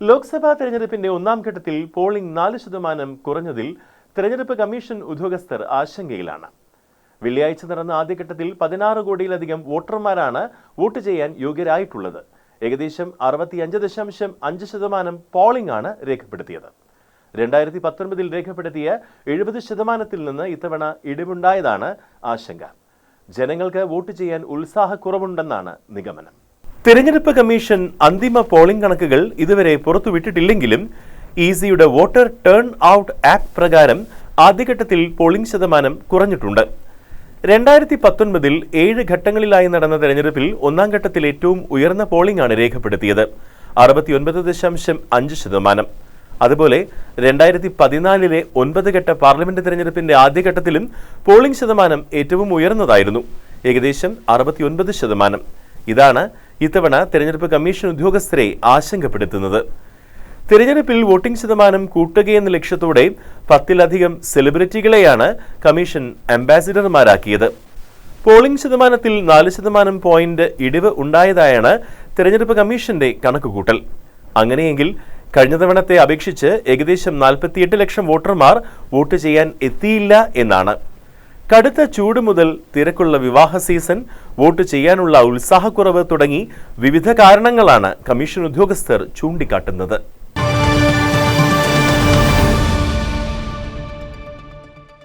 ലോക്സഭാ തെരഞ്ഞെടുപ്പിന്റെ ഒന്നാം ഘട്ടത്തിൽ പോളിംഗ് നാല് ശതമാനം കുറഞ്ഞതിൽ തെരഞ്ഞെടുപ്പ് കമ്മീഷൻ ഉദ്യോഗസ്ഥർ ആശങ്കയിലാണ്. വെള്ളിയാഴ്ച നടന്ന ആദ്യഘട്ടത്തിൽ പതിനാറ് കോടിയിലധികം വോട്ടർമാരാണ് വോട്ട് ചെയ്യാൻ യോഗ്യരായിട്ടുള്ളത്. ഏകദേശം അറുപത്തിയഞ്ച് ദശാംശം അഞ്ച് ശതമാനം പോളിംഗ് ആണ് രേഖപ്പെടുത്തിയത്. രണ്ടായിരത്തി പത്തൊൻപതിൽ രേഖപ്പെടുത്തിയ എഴുപത് ശതമാനത്തിൽ നിന്ന് ഇത്തവണ ഇടിവുണ്ടായതാണ് ആശങ്ക. ജനങ്ങൾക്ക് വോട്ട് ചെയ്യാൻ ഉത്സാഹക്കുറവുണ്ടെന്നാണ് നിഗമനം. തിരഞ്ഞെടുപ്പ് കമ്മീഷൻ അന്തിമ പോളിംഗ് കണക്കുകൾ ഇതുവരെ പുറത്തുവിട്ടിട്ടില്ലെങ്കിലും ഈസിയുടെ വോട്ടർ ടേൺ ഔട്ട് ആപ്പ് പ്രകാരം ആദ്യഘട്ടത്തിൽ പോളിംഗ് ശതമാനം കുറഞ്ഞിട്ടുണ്ട്. രണ്ടായിരത്തി പത്തൊൻപതിൽ ഏഴ് ഘട്ടങ്ങളിലായി നടന്ന തെരഞ്ഞെടുപ്പിൽ ഒന്നാം ഘട്ടത്തിൽ ഏറ്റവും ഉയർന്ന പോളിംഗ് ആണ് രേഖപ്പെടുത്തിയത്. അറുപത്തിയൊൻപത് ദശാംശം അഞ്ച് ശതമാനം. അതുപോലെ രണ്ടായിരത്തി പതിനാലിലെ ഒൻപത് ഘട്ട പാർലമെന്റ് തെരഞ്ഞെടുപ്പിന്റെ ആദ്യഘട്ടത്തിലും പോളിംഗ് ശതമാനം ഏറ്റവും ഉയർന്നതായിരുന്നു. ഏകദേശം അറുപത്തിയൊൻപത് ശതമാനം. ഇതാണ് ഇത്തവണ തെരഞ്ഞെടുപ്പ് കമ്മീഷൻ ഉദ്യോഗസ്ഥരെ ആശങ്കപ്പെടുത്തുന്നത്. തിരഞ്ഞെടുപ്പിൽ വോട്ടിംഗ് ശതമാനം കൂട്ടുകയെന്ന ലക്ഷ്യത്തോടെ പത്തിലധികം സെലിബ്രിറ്റികളെയാണ് കമ്മീഷൻ അംബാസിഡർമാരാക്കിയത്. പോളിംഗ് ശതമാനത്തിൽ നാല് ശതമാനം പോയിന്റ് ഇടിവ് ഉണ്ടായതായാണ് തിരഞ്ഞെടുപ്പ് കമ്മീഷന്റെ കണക്കുകൂട്ടൽ. അങ്ങനെയെങ്കിൽ കഴിഞ്ഞ തവണത്തെ അപേക്ഷിച്ച് ഏകദേശം നാൽപ്പത്തിയെട്ട് ലക്ഷം വോട്ടർമാർ വോട്ട് ചെയ്യാൻ എത്തിയില്ല എന്നാണ്. കടുത്ത ചൂട് മുതൽ തിരക്കുള്ള വിവാഹ സീസൺ വോട്ട് ചെയ്യാനുള്ള ഉത്സാഹക്കുറവ് തുടങ്ങി വിവിധ കാരണങ്ങളാണ് കമ്മീഷൻ ഉദ്യോഗസ്ഥർ ചൂണ്ടിക്കാട്ടുന്നത്.